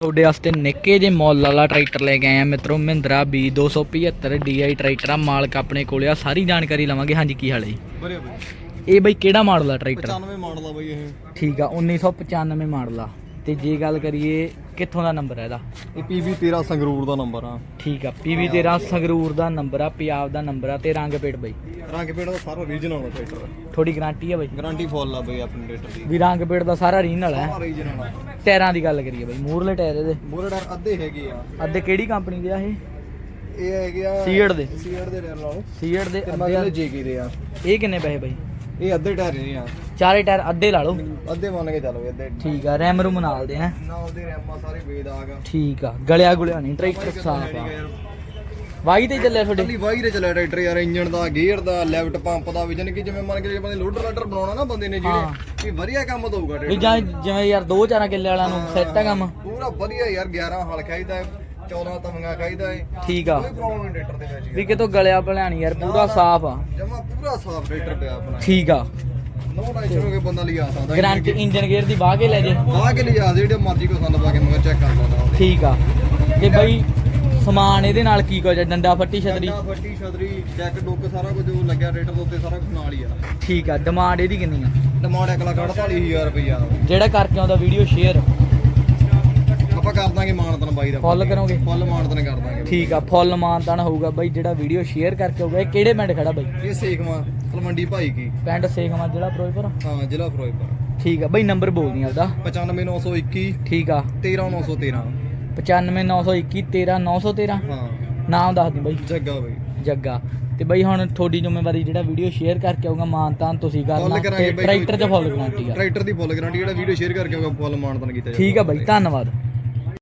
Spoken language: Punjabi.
ਤੁਹਾਡੇ ਵਾਸਤੇ ਨਿੱਕੇ ਜਿਹੇ ਮੁੱਲ ਵਾਲਾ ਟਰੈਕਟਰ ਲੈ ਕੇ ਆਏ ਆ ਮਿੱਤਰੋ ਮਹਿੰਦਰਾ B275 DI ਟਰੈਕਟਰ ਆ ਮਾਲਕ ਆਪਣੇ ਕੋਲੇ ਆ ਸਾਰੀ ਜਾਣਕਾਰੀ ਲਵਾਂਗੇ। ਹਾਂਜੀ ਕੀ ਹਾਲ ਹੈ ਜੀ? ਬਈ ਇਹ ਬਈ ਕਿਹੜਾ ਮਾਡਲ ਆ ਟਰੈਕਟਰ? 95 ਮਾਡਲ ਆ ਬਈ ਇਹ। ਠੀਕ ਆ 1995 ਮਾਡਲ ਆ। ਤੇ ਜੇ ਗੱਲ ਕਰੀਏ ਕਿੱਥੋਂ ਦਾ ਨੰਬਰ ਹੈ ਇਹਦਾ? ਇਹ PV 13 ਸੰਗਰੂਰ ਦਾ ਨੰਬਰ ਆ। ਠੀਕ ਆ PV13 ਸੰਗਰੂਰ ਦਾ ਨੰਬਰ ਆ ਪੰਜਾਬ ਦਾ ਨੰਬਰ ਆ ਤੇ ਰੰਗ ਪੇਟ ਬਈ? ਰੰਗ ਪੇੜ ਦਾ ਸਾਰਾ ਰੀਜਨਲ ਆ ਟਰੈਕਟਰ। ਥੋੜੀ ਗਾਰੰਟੀ ਆ ਬਈ? ਗਾਰੰਟੀ ਫੁੱਲ ਆ ਬਈ ਆਪਣੇ ਟਰੈਕਟਰ ਦੀ। ਵੀ ਰੰਗ ਪੇਟ ਦਾ ਸਾਰਾ ਰੀਨਲ ਹੈ। ਸਾਰਾ ਰੀਜਨਲ ਆ। ਟਾਇਰਾਂ ਦੀ ਗੱਲ ਕਰੀਏ ਬਈ ਮੂਰਲੇ ਟਾਇਰ ਇਹਦੇ। ਮੋਰੇ ਟਾਇਰ ਅੱਧੇ ਹੈਗੇ ਆ। ਅੱਧੇ ਕਿਹੜੀ ਕੰਪਨੀ ਦੇ ਆ ਇਹ? ਇਹ ਹੈਗੇ ਆ ਸੀਏਟ ਦੇ। ਸੀਏਟ ਦੇ ਟਾਇਰ ਲਾਓ। ਸੀਏਟ ਦੇ ਤੇ ਅੱਧੇ ਮਗਰ ਆ। ਜੇਕੀ ਦੇ ਆ। ਇਹ ਕਿੰਨੇ ਪੈਸੇ ਬਈ? ਇਹ ਅੱਧੇ ਟਾਇਰ ਨੇ ਆ। ਚਾਰੇ ਟਾਇਰ ਅੱਧੇ ਲਾ ਲਓ। ਅੱਧੇ ਮੰਨ ਕੇ ਚੱਲੋ ਅੱਧੇ ਠੀਕ ਆ ਰੈਮ ਰੂਮ ਨਾਲ ਦੇ ਹੈ ਨਾਲ ਦੇ ਰੈਮਾਂ ਸਾਰੇ ਬੇਦਾਗ ਆ। ਠੀਕ ਆ ਗਲਿਆ ਗੁਲਿਆ ਨਹੀਂ ਟਰੈਕਟਰ ਸਾਫ਼ ਆ। ਵਾਈ ਤੇ ਚੱਲਿਆ ਤੁਹਾਡੇ? ਕੱਲੀ ਵਾਹੀ ਦੇ ਚੱਲਿਆ ਟਰੈਕਟਰ ਯਾਰ ਇੰਜਨ ਦਾ ਗੇਅਰ ਦਾ ਲੈਫਟ ਪੰਪ ਦਾ ਵਿਜਨ ਕਿ ਜਿਵੇਂ ਮੰਨ ਕੇ ਜੇ ਬੰਦੇ ਲੋਡਰ ਲਾਡਰ ਬਣਾਉਣਾ ਨਾ ਬੰਦੇ ਨੇ। ਜਿਹੜੇ ਇਹ ਵਧੀਆ ਕੰਮ ਦਊਗਾ ਵੀ ਟਰੈਕਟਰ। ਜਾਂ ਜਿਵੇਂ ਯਾਰ ਦੋ ਚਾਰਾਂ ਕਿੱਲੇ ਵਾਲਿਆਂ ਨੂੰ ਸੈੱਟ ਆ ਕੰਮ। ਪੂਰਾ ਵਧੀਆ ਯਾਰ 11 ਹਲ ਖਾਈਦਾ ਹੈ, 14 ਤਵੰਗਾ ਖਾਈਦਾ ਹੈ। ਠੀਕ ਆ। ਕੋਈ ਪ੍ਰੋਬਲਮ ਨਹੀਂ ਟਰੈਕਟਰ ਦੇ ਵਿੱਚ ਵੀ ਕਿਤੋਂ ਗਲਿਆ ਭਲਿਆ ਯਾਰ ਪੂਰਾ ਸਾਫ਼ ਆ। ਜਮਾ ਪੂਰਾ ਸਾਫ਼ ਟਰੈਕਟਰ ਪਿਆ ਆਪਣਾ। ਠੀਕ ਆ। ਨੋ ਟੈਨਸ਼ਨ ਹੋ ਕੇ ਬੰਦਾ ਲਿਆ ਸਕਦਾ ਗਾਰੰਟੀ ਇੰਜਨ ਗੇਅਰ ਦੀ ਬਾਹ ਕੇ ਲੈ ਜੇ। ਆ ਕੇ ਲਿਆ ਦੇ ਜਿਹੜੇ ਮਰਜ਼ੀ ਕੋ ਸੰਦ ਪਾ ਕੇ ਮਗਰ ਚੈੱਕ ਕਰ ਲੈਂਦਾ। ਉਹਦੇ ਠੀਕ ਆ। ਤੇ ਬਈ ਸਮਾਨ ਇਹਦੇ ਨਾਲ ਕੀ ਕੁਝ? ਡੰਡਾ ਫੱਟੀ ਛਤਰੀ? ਡੰਡਾ, ਫੱਟੀ ਛਤਰੀ ਚੈੱਕ ਡੁੱਕ ਸਾਰਾ ਕੁਝ ਉਹ ਲੱਗਿਆ ਟਰੈਕਟਰ ਦੇ ਉੱਤੇ ਸਾਰਾ ਕੁਝ ਨਾਲ ਹੀ ਆ। ਠੀਕ ਆ ਡਿਮਾਂਡ ਇਹਦੀ ਕਿੰਨੀ ਆ? ਡਿਮਾਂਡ 1 ਲੱਖ 48000 ਰੁਪਈਆ। ਜਿਹੜਾ ਕਰਕੇ ਆਉਂਦਾ ਵੀਡੀਓ ਸ਼ੇਅਰ ਆਪਾਂ ਕਰ ਦਾਂਗੇ ਮਾਨਤਨ ਬਾਈ ਦਾ ਫੁੱਲ ਕਰੋਗੇ? ਫੁੱਲ ਮਾਨਤਨ ਕਰ ਦਾਂਗੇ। ਠੀਕ ਆ ਫੁੱਲ ਮਾਨਤਾਨ ਹੋਊਗਾ ਬਈ ਜਿਹੜਾ ਵੀਡੀਓ ਸ਼ੇਅਰ ਕਰਕੇ ਹੋਊਗਾ ਇਹ ਕਿਹੜੇ ਪਿੰਡ ਖੜਾ ਬਈ? ਇਹ ਸੇਖਵਾ ਤਲਵੰਡੀ ਭਾਈ ਕੀ। ਪਿੰਡ ਸੇਖਵਾ ਜ਼ਿਲ੍ਹਾ ਫਿਰੋਜ਼ਪੁਰ? ਹਾਂ ਜ਼ਿਲ੍ਹਾ ਫਿਰੋਜ਼ਪੁਰ। ਠੀਕ ਆ ਬਈ ਨੰਬਰ ਬੋਲਦੀ ਆ ਉਹਦਾ। 95921 ਠੀਕ ਆ। 13913 95921 13913 ਹਾਂ। ਨਾਮ ਦੱਸ ਦੀ ਬਈ। ਜੱਗਾ ਬਾਈ। ਜੱਗਾ। ਤੇ ਬਈ ਹੁਣ ਤੁਹਾਡੀ ਜ਼ਿੰਮੇਵਾਰੀ ਜਿਹੜਾ ਵੀਡੀਓ ਸ਼ੇਅਰ ਕਰਕੇ ਆਊਗਾ ਮਾਨਤਾਨ ਤੁਸੀਂ ਕਰਨਾ ਤੇ ਟਰੈਕਟਰ 'ਚ ਫੁੱਲ ਗਾਰੰਟੀ ਆ। ਟਰੈਕਟਰ ਦੀ ਫੁੱਲ ਗਾਰੰਟੀ ਜਿਹੜਾ ਵੀਡੀਓ ਸ਼ੇਅਰ ਕਰਕੇ ਆਊਗਾ ਫੁੱਲ ਮਾਨਤਨ ਕੀਤਾ ਠੀਕ ਆ ਬਈ ਧੰਨਵਾਦ।